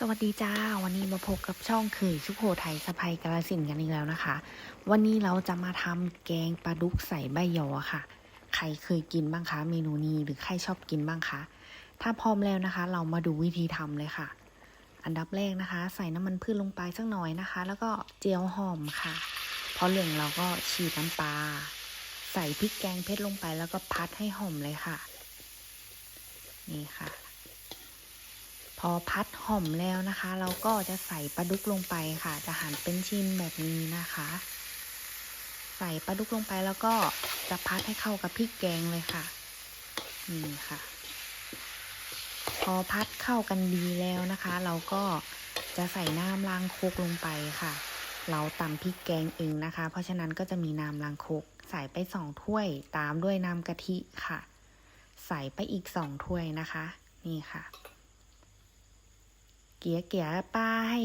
สวัสดีจ้า วันนี้มาพบกับช่องเคยสุโขทัยสะพายกระสินกันอีกแล้วนะคะ วันนี้เราจะมาทำแกงปลาดุกใส่ใบยอค่ะ ใครเคยกินบ้างคะเมนูนี้หรือใครชอบกินบ้างคะ ถ้าพร้อมแล้วนะคะ เรามาดูวิธีทำเลยค่ะ อันดับแรกนะคะ ใส่น้ำมันพืชลงไปสักหน่อยนะคะ แล้วก็เจียวหอมค่ะ พอเหลืองเราก็ฉีดน้ำปลาใส่พริกแกงเพชรลงไปแล้วก็พัดให้หอมเลยค่ะ นี่ค่ะ อพัดห่อมแล้วนะคะ เราก็จะใส่ปลาดุกลงไปค่ะ จะหั่นเป็นชิ้นแบบนี้นะคะ ใส่ปลาดุกลงไปแล้วก็จะพัดให้เข้ากับพริกแกงเลยค่ะนี่ค่ะ พอพัดเข้ากันดีแล้วนะคะ เราก็จะใส่น้ำล้างโคกลงไปค่ะ เราตำพริกแกงเองนะคะ เพราะฉะนั้นก็จะมีน้ำล้างโคกใส่ไปสองถ้วยตามด้วยน้ำกะทิค่ะ ใส่ไปอีกสองถ้วยนะคะ นี่ค่ะ เกี่ยเกี่ยป้าให้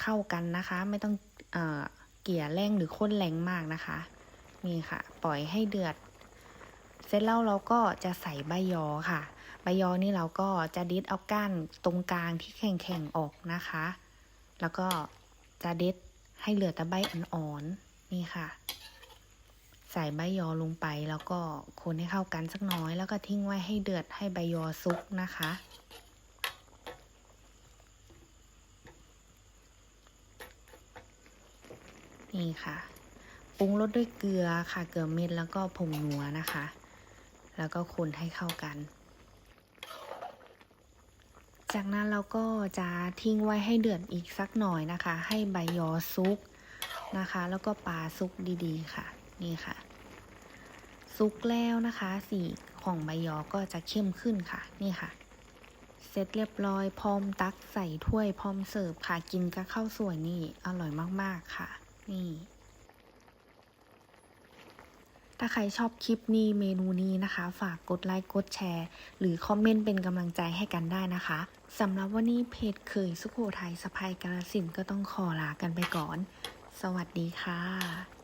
เข้ากันนะคะ ไม่ต้องเอ่อเกี่ยแรงหรือข้นแรงมากนะคะ นี่ค่ะ ปล่อยให้เดือด เสร็จแล้วเราก็จะใส่ใบยอค่ะ ใบยอนี่เราก็จะดิดเอาก้านตรงกลางที่แข็งๆออกนะคะ แล้วก็จะด็ดให้เหลือแต่ใบอ่อนๆนี่ค่ะ ใส่ใบยอลงไปแล้วก็คนให้เข้ากันสักน้อย แล้วก็ทิ้งไว้ให้เดือดให้ใบยอซุกนะคะ นี่ค่ะปรุงรสด้วยเกลือค่ะ เกลือเม็ดแล้วก็ผงนัวนะคะ แล้วก็คนให้เข้ากัน จากนั้นเราก็จะทิ้งไว้ให้เดือดอีกสักหน่อยนะคะ ให้ใบยอซุกนะคะ แล้วก็ปลาซุกดีๆ ค่ะ นี่ค่ะ ซุกแล้วนะคะ สีของใบยอก็จะเข้มขึ้นค่ะ นี่ค่ะ เสร็จเรียบร้อยพร้อมตักใส่ถ้วยพร้อมเสิร์ฟค่ะ กินกับข้าวสวยนี่อร่อยมากๆค่ะ นี่ ถ้าใครชอบคลิปนี้เมนูนี้นะคะ ฝากกดไลค์กดแชร์ หรือคอมเมนต์เป็นกำลังใจให้กันได้นะคะสำหรับวันนี้เพจเคยสุโขทัยสะพายกาลสินก็ต้องขอลากันไปก่อน สวัสดีค่ะ